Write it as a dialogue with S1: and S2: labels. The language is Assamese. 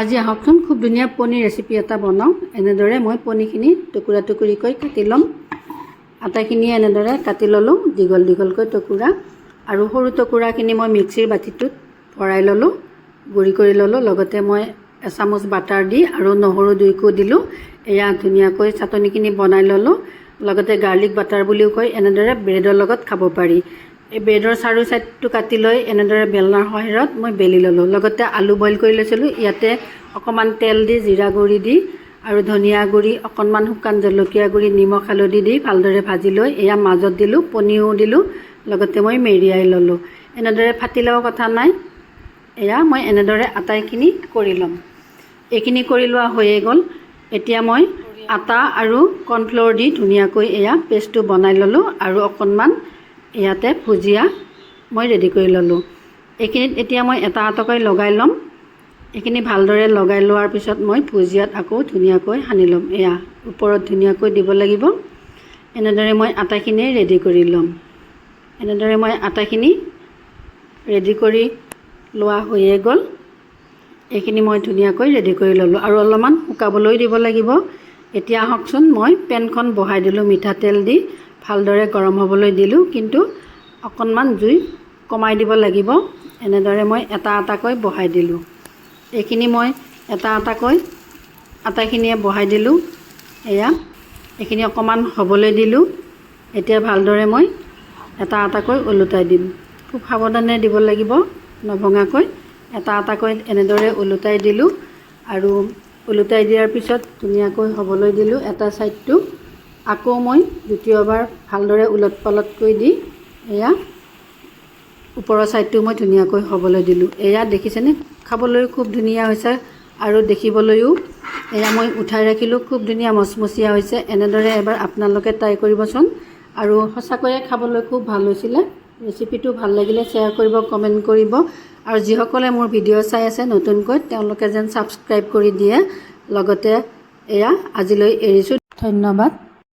S1: আজি আহকচোন খুব ধুনীয়া পনীৰ ৰেচিপি এটা বনাওঁ। এনেদৰে মই পনীৰখিনি টুকুৰা টুকুৰিকৈ কাটি ল'ম। আটাইখিনি এনেদৰে কাটি ল'লোঁ দীঘল দীঘলকৈ টুকুৰা। আৰু সৰু টুকুৰাখিনি মই মিক্সিৰ বাতিটোত ভৰাই ল'লোঁ গুড়ি কৰি ল'লোঁ। লগতে মই এচামুচ বাটাৰ দি আৰু নহৰু দুইকো দিলোঁ। এয়া ধুনীয়াকৈ চাটনিখিনি বনাই ল'লোঁ। লগতে গাৰ্লিক বাটাৰ বুলিও কয় এনেদৰে ব্ৰেডৰ লগত খাব পাৰি। এই ব্ৰেডৰ চাৰু চাইডটো কাটি লৈ এনেদৰে বেলনাৰ সহায়ত মই বেলি ল'লোঁ। লগতে আলু বইল কৰি লৈছিলোঁ। ইয়াতে অকণমান তেল দি জিৰা গুড়ি দি আৰু ধনিয়া গুড়ি অকণমান শুকান জলকীয়া গুড়ি নিমখ হালধি দি ভালদৰে ভাজি লৈ এয়া মাজত দিলোঁ পনীৰো দিলোঁ লগতে মই মেৰিয়াই ল'লোঁ। এনেদৰে ফাটি ল'ব কথা নাই। এয়া মই এনেদৰে আটাইখিনি কৰি ল'ম। এইখিনি কৰি লোৱা হৈয়ে গ'ল। এতিয়া মই আটা আৰু কৰ্ণফ্ল'ৰ দি ধুনীয়াকৈ এয়া পেষ্টটো বনাই ল'লোঁ আৰু অকণমান ইয়াতে ভুজিয়া মই ৰেডি কৰি ল'লোঁ। এইখিনিত এতিয়া মই এটা এটাকৈ লগাই ল'ম। এইখিনি ভালদৰে লগাই লোৱাৰ পিছত মই ভুজিয়াত আকৌ ধুনীয়াকৈ সানি ল'ম। এয়া ওপৰত ধুনীয়াকৈ দিব লাগিব। এনেদৰে মই আটাখিনি ৰেডি কৰি ল'ম। এনেদৰে মই আটাখিনি ৰেডি কৰি লোৱা হৈয়ে গ'ল। এইখিনি মই ধুনীয়াকৈ ৰেডি কৰি ল'লোঁ। আৰু অলপমান শুকাবলৈ দিব লাগিব। এতিয়া আহকচোন মই পেনখন বহাই দিলোঁ মিঠাতেল দি। ভালদৰে গৰম হ'বলৈ দিলোঁ কিন্তু অকণমান জুই কমাই দিব লাগিব। এনেদৰে মই এটা এটাকৈ বহাই দিলোঁ। এইখিনি মই এটা এটাকৈ আটাইখিনিয়ে বহাই দিলোঁ। এয়া এইখিনি অকণমান হ'বলৈ দিলোঁ। এতিয়া ভালদৰে মই এটা এটাকৈ ওলোটাই দিম। খুব সাৱধানে দিব লাগিব নভঙাকৈ এটা এটাকৈ এনেদৰে ওলোটাই দিলোঁ। আৰু ওলোটাই দিয়াৰ পিছত ধুনীয়াকৈ হ'বলৈ দিলোঁ এটা ছাইডটো। আকৌ মই দ্বিতীয়বাৰ ভালদৰে ওলট পালটকৈ দি এয়া ওপৰৰ ছাইডটো মই ধুনীয়াকৈ হ'বলৈ দিলোঁ। এয়া দেখিছেনে? খাবলৈ খুব ধুনীয়া হৈছে আৰু দেখিবলৈও এয়া মই উঠাই ৰাখিলোঁ খুব ধুনীয়া মচমচীয়া হৈছে। এনেদৰে এবাৰ আপোনালোকে ট্ৰাই কৰিবচোন। আৰু সঁচাকৈয়ে খাবলৈ খুব ভাল হৈছিলে। ৰেচিপিটো ভাল লাগিলে শ্বেয়াৰ কৰিব কমেণ্ট কৰিব। আৰু যিসকলে মোৰ ভিডিঅ' চাই আছে নতুনকৈ তেওঁলোকে যেন ছাবস্ক্ৰাইব কৰি দিয়ে। লগতে এয়া আজিলৈ এৰিছোঁ। ধন্যবাদ।